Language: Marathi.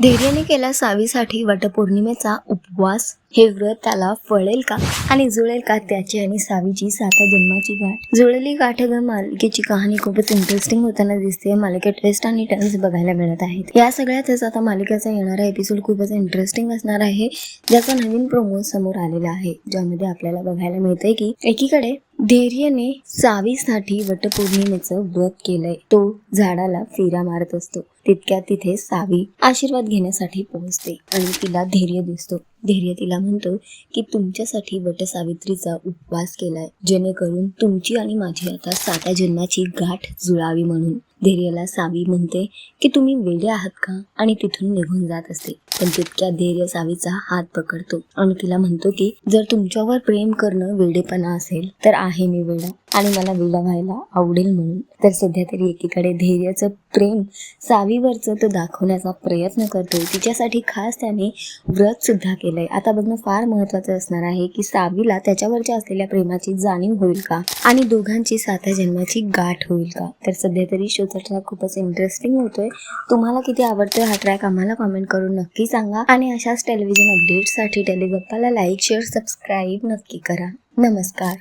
धैर्याने केला सावीसाठी वटपौर्णिमेचा उपवास. हे व्रत त्याला फळेल का आणि जुळेल का त्याची आणि सावीची साता जन्माची गाठ. जुळली गाठ ग मालिकेची कहाणी खूपच इंटरेस्टिंग होताना दिसते. मालिकेत ट्विस्ट आणि टर्न्स बघायला मिळत आहेत. या सगळ्यातच आता मालिकेचा येणारा एपिसोड खूपच इंटरेस्टिंग असणार आहे ज्याचा नवीन प्रोमो समोर आलेला आहे ज्यामध्ये आपल्याला बघायला मिळतंय की एकीकडे धैर्यने सावीसाठी वटपौर्णिमेचं व्रत केलंय. तो झाडाला फेरा मारत असतो. तितक्या तिथे सावी आशीर्वाद घेण्यासाठी पोहोचते आणि तिला धैर्य दिसतो. धैर्य तिला म्हणतो की तुमच्यासाठी वटसावित्रीचा उपवास केलाय. जेणेकरून तुमची आणि माझी आता साता जन्माची गाठ जुळावी म्हणून. धैर्यला सावी म्हणते की तुम्ही वेडे आहात का? आणि तिथून निघून जात असते. पण तितक्या धैर्य सावीचा हात पकडतो. आणि तिला म्हणतो की जर तुमच्यावर प्रेम करणं वेडेपणा असेल तर आहे मी वेडा. आणि मला वेडा व्हायला आवडेल म्हणून. तर सध्या तरी एकीकडे धैर्याचं प्रेम सावीवरचं तो दाखवण्याचा प्रयत्न करतोय. तिच्यासाठी खास त्याने व्रत सुद्धा केलंय. आता बघणं फार महत्वाचं असणार आहे की सावीला त्याच्यावरच्या असलेल्या प्रेमाची जाणीव होईल का? आणि दोघांची साता जन्माची गाठ होईल का? तर सध्या तरी शोचा ट्रॅक खूपच इंटरेस्टिंग होतोय. तुम्हाला किती आवडतोय हा ट्रॅक आम्हाला कॉमेंट करून नक्की सांगा. आणि अशाच टेलिव्हिजन अपडेट्ससाठी टेलिगप्पाला लाईक शेअर सबस्क्राईब नक्की करा. नमस्कार.